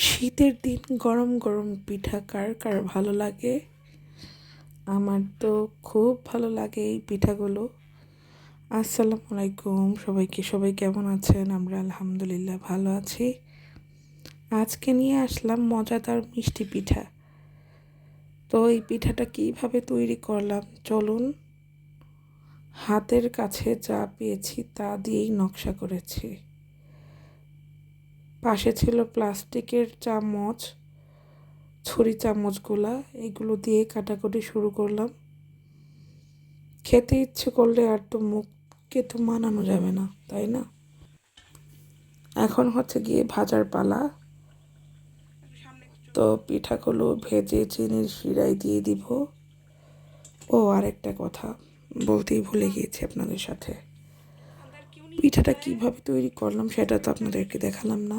শীতের দিন গরম গরম পিঠা কার কার ভালো লাগে? আমার তো খুব ভালো লাগে এই পিঠাগুলো। আসসালামু আলাইকুম সবাইকে, সবাই কেমন আছেন? আমরা আলহামদুলিল্লাহ ভালো আছি। আজকে নিয়ে আসলাম মজাদার মিষ্টি পিঠা। তো এই পিঠাটা কীভাবে তৈরি করলাম? চলুন। হাতের কাছে যা পেয়েছি তা দিয়েই নকশা করেছি। পাশে ছিল প্লাস্টিকের চামচ, ছুরি চামচগুলা, এগুলো দিয়ে কাটাকুটি শুরু করলাম। খেতে ইচ্ছে করলে আর তো মুখকে তো মানানো যাবে না, তাই না? এখন হচ্ছে গিয়ে ভাজার পালা। তো পিঠাগুলো ভেজে চিনির শিরায় দিয়ে দিব। ও, আরেকটা কথা বলতেই ভুলে গিয়েছি আপনাদের সাথে। পিঠাটা কীভাবে তৈরি করলাম সেটা তো আপনাদেরকে দেখালাম না।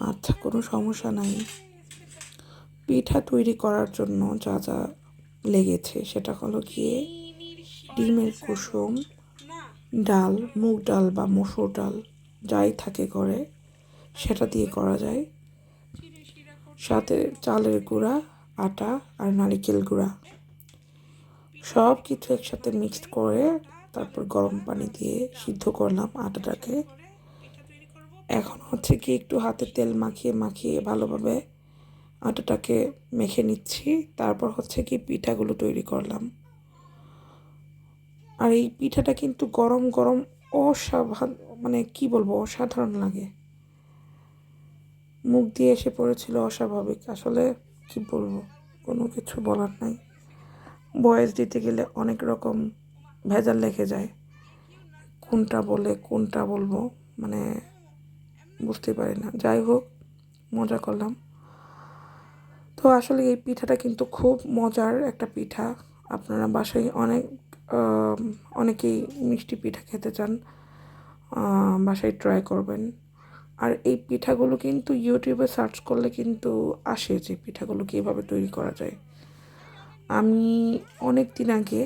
আচ্ছা কোনো সমস্যা নাই। পিঠা তৈরি করার জন্য যা যা লেগেছে সেটা হলো গিয়ে ডিমের কুসুম, ডাল, মুগ ডাল বা মসুর ডাল যাই থাকে ঘরে, সেটা দিয়ে করা যায়। সাথে চালের গুঁড়া, আটা আর নারিকেল গুঁড়া। সব কিছু একসাথে মিক্সড করে তারপর গরম পানি দিয়ে সিদ্ধ করলাম আটাটাকে। এখন হচ্ছে কি একটু হাতে তেল মাখিয়ে মাখিয়ে ভালোভাবে আটাটাকে মেখে নিচ্ছি। তারপর হচ্ছে কি পিঠাগুলো তৈরি করলাম। আর এই পিঠাটা কিন্তু গরম গরম অসাধারণ মানে কি বলব, অসাধারণ লাগে। মুখ দিয়ে এসে পড়েছিল অস্বাভাবিক। আসলে কি বলব, কোনো কিছু বলার নাই। বয়স দিতে গেলে অনেক রকম ভেজাল লেগে যায়। কোনটা বলে, কোনটা বলব মানে বুঝতে পারি না। যাই হোক, মজা করলাম। তো আসলে এই পিঠাটা কিন্তু খুব মজার একটা পিঠা। আপনারা বাসায় অনেক অনেকেই মিষ্টি পিঠা খেতে চান বাসায় ট্রাই করবেন। আর এই পিঠাগুলো কিন্তু ইউটিউবে সার্চ করলে কিন্তু আসে যে পিঠাগুলো কীভাবে তৈরি করা যায়। আমি অনেক দিন আগে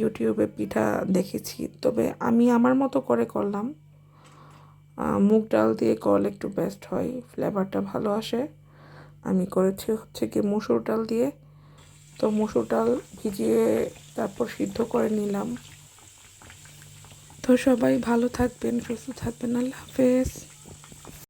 ইউটিউবে পিঠা দেখেছি, তবে আমি আমার মতো করে করলাম। মুগ ডাল দিয়ে করলে একটু বেস্ট হয় ফ্লেভারটা ভালো আসে। আমি করেছি হচ্ছে কি মুসুর ডাল দিয়ে। তো মুসুর ডাল ভিজিয়ে তারপর সিদ্ধ করে নিলাম। তো সবাই ভালো থাকবেন, সুস্থ থাকবেন, আল্লাহ হাফেজ।